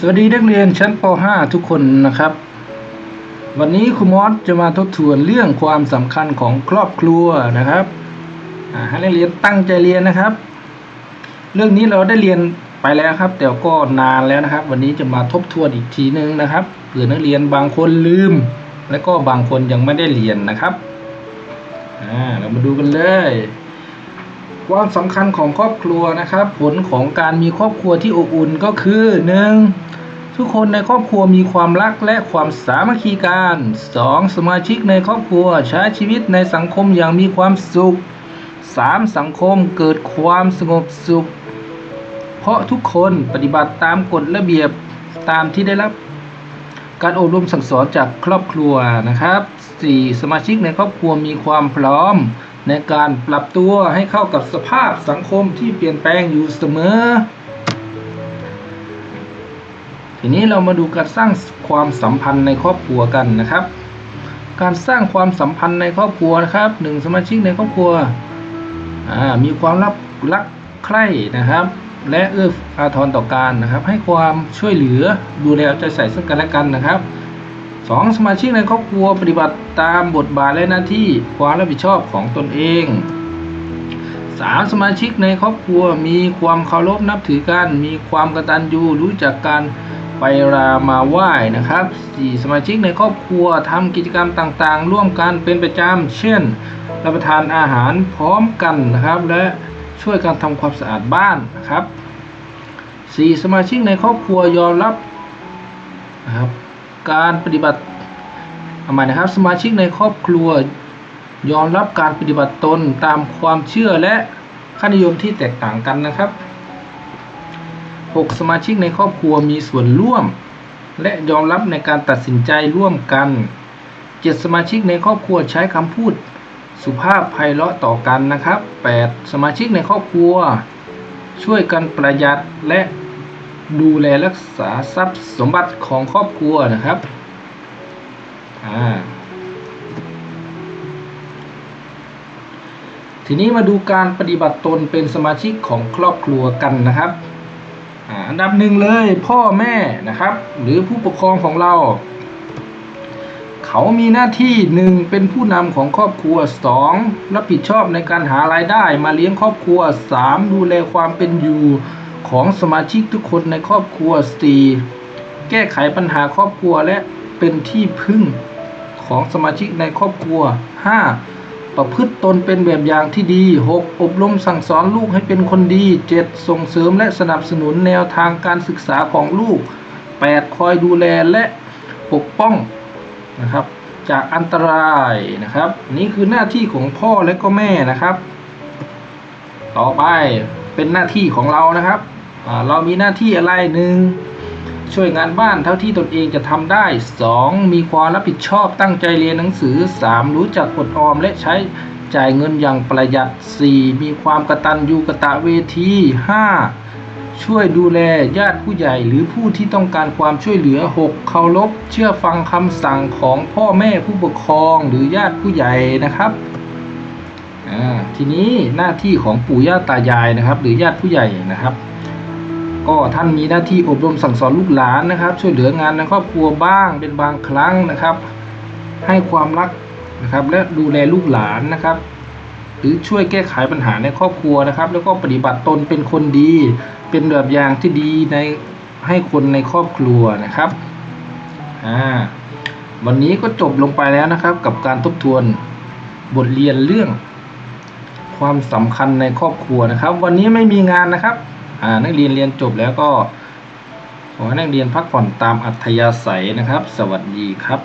สวัสดีนักเรียนชั้นป .5 ทุกคนนะครับ วันนี้ครูมอสจะมาทบทวนเรื่องความสำคัญของครอบครัวนะครับให้นักเรียนตั้งใจเรียนนะครับ เรื่องนี้เราได้เรียนไปแล้วครับ แต่ก็นานแล้วนะครับ วันนี้จะมาทบทวนอีกทีนึงนะครับเผื่อนักเรียนบางคนลืม และก็บางคนยังไม่ได้เรียนนะครับเรามาดูกันเลย ความสำคัญของครอบครัวนะครับ ผลของการมีครอบครัวที่อบอุ่นก็คือหนึ่งทุกคนในครอบครัวมีความรักและความสามัคคีกัน 2. สมาชิกในครอบครัวใช้ชีวิตในสังคมอย่างมีความสุข 3. สังคมเกิดความสงบสุข เพราะทุกคนปฏิบัติตามกฎระเบียบตามที่ได้รับ การอบรมสั่งสอนจากครอบครัวนะครับ 4. สมาชิกในครอบครัวมีความพร้อม ในการปรับตัวให้เข้ากับสภาพสังคมที่เปลี่ยนแปลงอยู่เสมอ ทีนี้เรามาดูการสร้างความสัมพันธ์ในครอบครัวกันนะครับ การสร้างความสัมพันธ์ในครอบครัวนะครับหนึ่งสมาชิกในครอบครัวมีความรักรักใคร่นะครับ และเอื้ออาทรต่อกันนะครับ ให้ความช่วยเหลือดูแลเอาใจใส่ซึ่งกันและกันนะครับ สองสมาชิกในครอบครัวปฏิบัติตามบทบาทและหน้าที่ความรับผิดชอบของตนเองสามสมาชิกในครอบครัวมีความเคารพนับถือกัน มีความกตัญญูรู้จักการไปรามาไหว้นะครับสี่สมาชิกในครอบครัวทำกิจกรรมต่างๆ ร่วมกันเป็นประจำเช่น รับประทานอาหารพร้อมกันนะครับ และช่วยกันทำความสะอาดบ้านนะครับ 4. สมาชิกในครอบครัวยอมรับนะครับ การปฏิบัติเอาใหม่นะครับ สมาชิกในครอบครัว ยอมรับการปฏิบัติตนตามความเชื่อและค่านิยมที่แตกต่างกันนะครับ 6. สมาชิกในครอบครัวมีส่วนร่วม และยอมรับในการตัดสินใจร่วมกัน 7. สมาชิกในครอบครัวใช้คำพูด สุภาพไพเราะต่อกันนะครับ 8. สมาชิกในครอบครัว ช่วยกันประหยัดและ ดูแลรักษาทรัพย์สมบัติของครอบครัวนะครับอ่าทีนี้มาดูการปฏิบัติตนเป็นสมาชิกของครอบครัวกันนะครับอ่าอันดับหนึ่งเลยพ่อแม่นะครับ หรือผู้ปกครองของเรา เขามีหน้าที่หนึ่งเป็นผู้นำของครอบครัว 2. รับผิดชอบในการหารายได้มาเลี้ยงครอบครัว 3. ดูแลความเป็นอยู่ ของสมาชิกทุกคนในครอบครัว 4. แก้ไขปัญหาครอบครัวและเป็นที่พึ่งของสมาชิกในครอบครัว 5. ประพฤติตนเป็นแบบอย่างที่ดี 6. อบรมสั่งสอนลูกให้เป็นคนดี 7. ส่งเสริมและสนับสนุนแนวทางการศึกษาของลูก 8. คอยดูแลและปกป้องนะครับ จากอันตรายนะครับ นี่คือหน้าที่ของพ่อและก็แม่นะครับ ต่อไปเป็นหน้าที่ของเรานะครับ เรามีหน้าที่อะไรหนึ่งช่วยงานบ้านเท่าที่ตนเองจะทำได้ 2. มีความรับผิดชอบตั้งใจเรียนหนังสือ 3. รู้จักอดออมและใช้จ่ายเงินอย่างประหยัด 4. มีความกระตัญญูกระตะเวที 5. ช่วยดูแลญาติผู้ใหญ่หรือผู้ที่ต้องการความช่วยเหลือ 6. เคารพเชื่อฟังคำสั่งของพ่อแม่ผู้ปกครองหรือญาติผู้ใหญ่นะครับอ่าทีนี้หน้าที่ของปู่ย่าตายายนะครับ หรือญาติผู้ใหญ่นะครับ ก็ท่านมีหน้าที่อบรมสั่งสอนลูกหลานนะครับ ช่วยเหลืองานในครอบครัวบ้างเป็นบางครั้งนะครับ ให้ความรักนะครับ และดูแลลูกหลานนะครับ หรือช่วยแก้ไขปัญหาในครอบครัวนะครับ แล้วก็ปฏิบัติตนเป็นคนดี เป็นแบบอย่างที่ดีในให้คนในครอบครัวนะครับอ่าวันนี้ก็จบลงไปแล้วนะครับ กับการทบทวนบทเรียนเรื่องความสำคัญในครอบครัวนะครับ วันนี้ไม่มีงานนะครับ นักเรียนเรียนจบแล้วก็ขอให้นักเรียนพักผ่อนตามอัธยาศัยนะครับ สวัสดีครับ